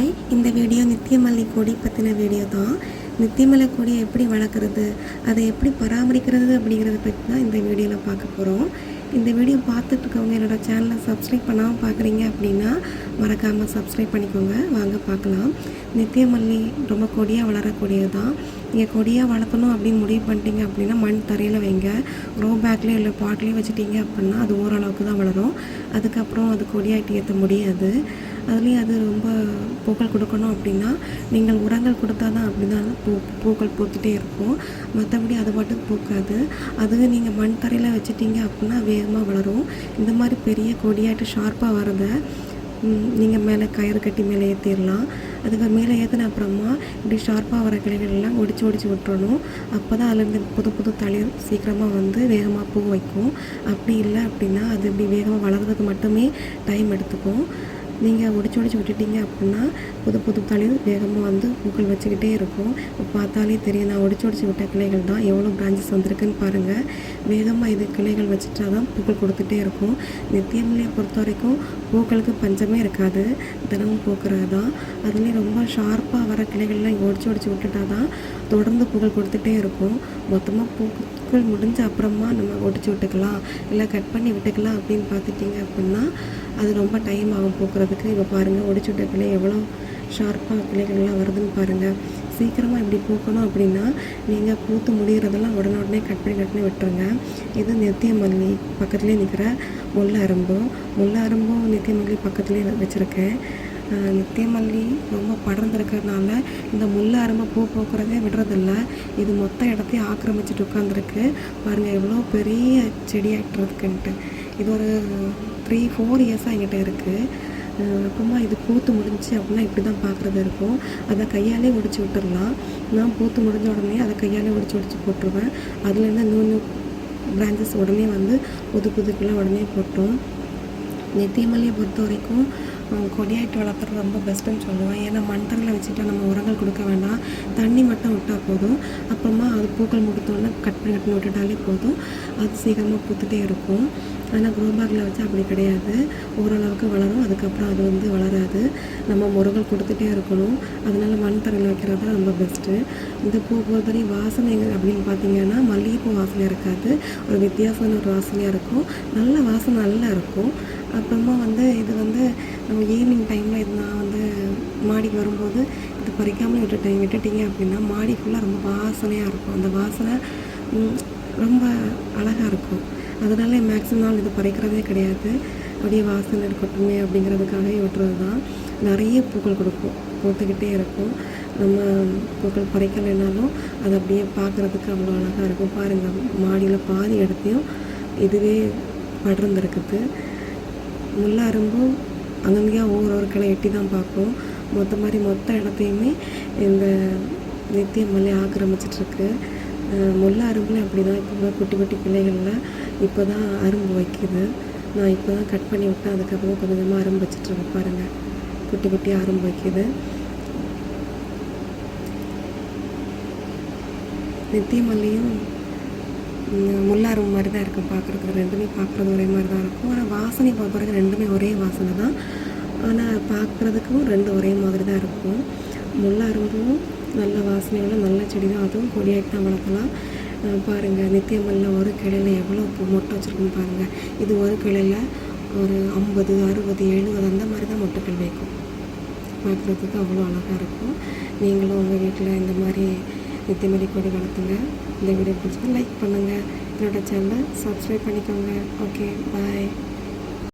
Hi. இந்த video நித்தியமல்லி கொடி பற்றின வீடியோ தான். நித்தியமலை கொடியை எப்படி வளர்க்குறது அதை எப்படி பராமரிக்கிறது அப்படிங்கிறத பற்றி தான் இந்த வீடியோவில் பார்க்க போகிறோம் இந்த வீடியோ பார்த்துட்டு இருக்கவங்க என்னோட சேனலை சப்ஸ்கிரைப் பண்ணாமல் பார்க்குறீங்க அப்படின்னா மறக்காமல் சப்ஸ்கிரைப் பண்ணிக்கோங்க. வாங்க பார்க்கலாம். நித்தியமல்லி ரொம்ப கொடியாக வளரக்கூடியது தான் நீங்கள் கொடியாக வளர்த்தணும் அப்படின்னு முடிவு பண்ணிட்டீங்க அப்படின்னா மண் தரையில் வைங்க. க்ரோ பேக்லேயே இல்லை பாட்லேயே வச்சுட்டீங்க அப்படின்னா அது ஓரளவுக்கு தான் வளரும். அதுக்கப்புறம் அது கொடியாகிட்டு ஏற்ற முடியாது. அதுலேயும் அது ரொம்ப பூக்கள் கொடுக்கணும் அப்படின்னா நீங்கள் உரங்கள் கொடுத்தா தான் அப்படி தான் பூ பூக்கள் பூத்துட்டே இருக்கும். மற்றபடி அது மட்டும் பூக்காது. அதுவே நீங்கள் மண் தரையில் வச்சுட்டீங்க அப்படின்னா வேகமாக வளரும். இந்த மாதிரி பெரிய கொடியாட்டு ஷார்ப்பாக வரதை நீங்கள் மேலே கயிறு கட்டி மேலே ஏற்றிடலாம் அதுக்கு மேலே ஏற்றின அப்புறமா இப்படி ஷார்ப்பாக வர கிளைகள் எல்லாம் ஒடிச்சு ஒடிச்சு விட்டுறணும். அப்போ தான் அதுலேருந்து புது புது தளிர் சீக்கிரமாக வந்து வேகமாக பூ வைக்கும். அப்படி இல்லை அப்படின்னா அது இப்படி வேகமாக வளர்கிறதுக்கு மட்டுமே டைம் எடுத்துக்கும். நீங்கள் ஒடிச்சு ஒடிச்சு விட்டுட்டீங்க அப்படின்னா புது புது தளிர் வேகமாக வந்து பூக்கள் வச்சுக்கிட்டே இருக்கும். பார்த்தாலே தெரியும். நான் ஒடிச்சு ஒடிச்சு விட்ட கிளைகள் தான் எவ்வளோ பிரான்ச்சஸ் வந்திருக்குன்னு பாருங்கள் வேகமாக இது கிளைகள் வச்சுட்டா தான் பூக்கள் கொடுத்துட்டே இருக்கும். நித்தியமல்லியை பொறுத்த வரைக்கும் பூக்களுக்கு பஞ்சமே இருக்காது. தினமும் பூக்கிறது தான் அதுலேயும் ரொம்ப ஷார்ப்பாக வர கிளைகள்லாம் ஒடிச்சு ஒடிச்சு விட்டுட்டா தான் தொடர்ந்து பூக்கள் கொடுத்துட்டே இருக்கும். மொத்தமாக பூக்கள் முடிஞ்ச அப்புறமா நம்ம ஒடிச்சு விட்டுக்கலாம். இல்லை கட் பண்ணி விட்டுக்கலாம் அப்படின்னு பார்த்துட்டிங்க அப்படின்னா அது ரொம்ப டைம் ஆகும் பூக்கிறதுக்கு. இப்போ பாருங்கள் ஒடிச்சு விட்ட கிளை எவ்வளோ ஷார்ப்பாக கிளைகள்லாம் வருதுன்னு பாருங்கள் சீக்கிரமாக இப்படி பூக்கணும் அப்படின்னா நீங்கள் பூத்து முடிகிறதெல்லாம் உடனே உடனே கட் பண்ணி கட் பண்ணி விட்டுருங்க. இது நித்திய மல்லி பக்கத்துலேயே நிற்கிற முல்லை அரும்பும் முல்லை அரும்பும் நித்திய மல்லி பக்கத்துலேயே வச்சுருக்கேன் நித்தியமல்லி ரொம்ப படர்ந்துருக்கிறதுனால இந்த முல்லை அரும்பு பூ பூக்கிறதே விடுறதில்ல. இது மொத்த இடத்தையும் ஆக்கிரமிச்சிட்டு உட்காந்துருக்கு பாருங்கள் எவ்வளோ பெரிய செடியாட்டுறதுக்குன்ட்டு இது ஒரு த்ரீ ஃபோர் இயர்ஸாக என்கிட்ட இருக்குது அப்புறமா இது பூத்து முடிஞ்சுச்சு அப்படின்னா இப்படி தான் பார்க்குறது இருக்கும். அதை கையாலே ஒடிச்சு விட்டுடலாம் நான் பூத்து முடிஞ்ச உடனே அதை கையாலே ஒடிச்சு ஒடிச்சு போட்டுருவேன். அதுலேருந்து நியூ நியூ பிரான்ச்சஸ் உடனே வந்து புது புதுக்கெல்லாம் உடனே போட்டோம் நித்தியமல்லியை பொறுத்த வரைக்கும் கொடியாயிட்டு வளர்க்குறது ரொம்ப பெஸ்ட்டுன்னு சொல்லுவேன் ஏன்னா மண்தரையில் வச்சுட்டா நம்ம உரங்கள் கொடுக்க வேண்டாம். தண்ணி மட்டும் விட்டால் போதும். அப்புறமா அது பூக்கள் முடித்தோடனே கட் பண்ணி கட் பண்ணி விட்டுட்டாலே போதும். அது சீக்கிரமாக பூத்துட்டே இருக்கும். ஆனால் க்ரோ பேக்கில் வச்சா அப்படி கிடையாது. ஓரளவுக்கு வளரும். அதுக்கப்புறம் அது வந்து வளராது. நம்ம முருகல் கொடுத்துட்டே இருக்கணும். அதனால மண் தரையில் வைக்கிறது தான் ரொம்ப பெஸ்ட்டு இந்த பூ பொறுத்தவரை வாசனை அப்படின்னு பார்த்தீங்கன்னா மல்லிகைப்பூ வாசனை இருக்காது. ஒரு வித்தியாசமான ஒரு வாசனையாக இருக்கும். நல்ல வாசனை நல்லா இருக்கும். அப்புறமா வந்து இது வந்து நம்ம ஈவினிங் டைமில் இது நான் வந்து மாடிக்கு வரும்போது இது பறிக்காமல் விட்டுட்டேன் விட்டுட்டீங்க அப்படின்னா மாடி ஃபுல்லாக ரொம்ப வாசனையாக இருக்கும். அந்த வாசனை ரொம்ப அழகாக இருக்கும். அதனால மேக்ஸிமம் நாள் இது பறிக்கிறதே கிடையாது. அப்படியே வாசனை இருக்கட்டுமே அப்படிங்கிறதுக்காகவே விட்டுறது தான் நிறைய பூக்கள் கொடுக்கும். பூத்துக்கிட்டே இருக்கும். நம்ம பூக்கள் பறிக்கலைனாலும் அது அப்படியே பார்க்குறதுக்கு அவ்வளோ அழகாக இருக்கும். பாருங்கள் மாடியில் பாதி இடத்தையும் இதுவே படர்ந்துருக்குது. முல்லை அரும்பும் அங்கங்கேயா ஒவ்வொரு ஒரு கிளை எட்டி தான் பார்க்கும் மொத்த மாதிரி மொத்த இடத்தையுமே இந்த நித்திய மலை ஆக்கிரமிச்சிட்ருக்கு. முல்லை அரும்புலேயும் அப்படி தான் இப்போ குட்டி குட்டி பிள்ளைகளில் இப்போ தான் அரும்பு வைக்குது. நான் இப்போ தான் கட் பண்ணி விட்டேன் அதுக்கப்புறம் கொஞ்சம் கொஞ்சமாக அரும்பு வச்சிட்ருக்கேன் பாருங்கள் குட்டி குட்டி அரும்பு வைக்குது. நித்திய மல்லியும் முல்லாரம் மாதிரி தான் இருக்கும் பார்க்குறதுக்கு. ரெண்டுமே பார்க்குறது ஒரே மாதிரி தான் இருக்கும். ஆனால் வாசனை பார்க்குறதுக்கு ரெண்டுமே ஒரே வாசனை தான். ஆனால் பார்க்குறதுக்கும் ரெண்டு ஒரே மாதிரி தான் இருக்கும் முல்லாரம்பும் நல்ல வாசனையோட நல்ல செடி தான் அதுவும் கொடியாக்கி தான் வளர்க்கலாம் பாருங்கள் நித்தியமல்ல ஒரு கிளையில் எவ்வளோ மொட்டை வச்சுருக்குன்னு பாருங்கள் இது ஒரு கிளையில் ஒரு ஐம்பது அறுபது எழுபது அந்த மாதிரி தான் மொட்டைகள் வைக்கும் பார்க்குறதுக்கு அவ்வளோ அழகாக இருக்கும். நீங்களும் உங்கள் வீட்டில் இந்த மாதிரி நித்தியமணி கொடி வளர்த்துங்க. இந்த வீடியோ பிடிச்சா லைக் பண்ணுங்கள் என்னோடய சேனலை சப்ஸ்கிரைப் பண்ணிக்கோங்க. Okay bye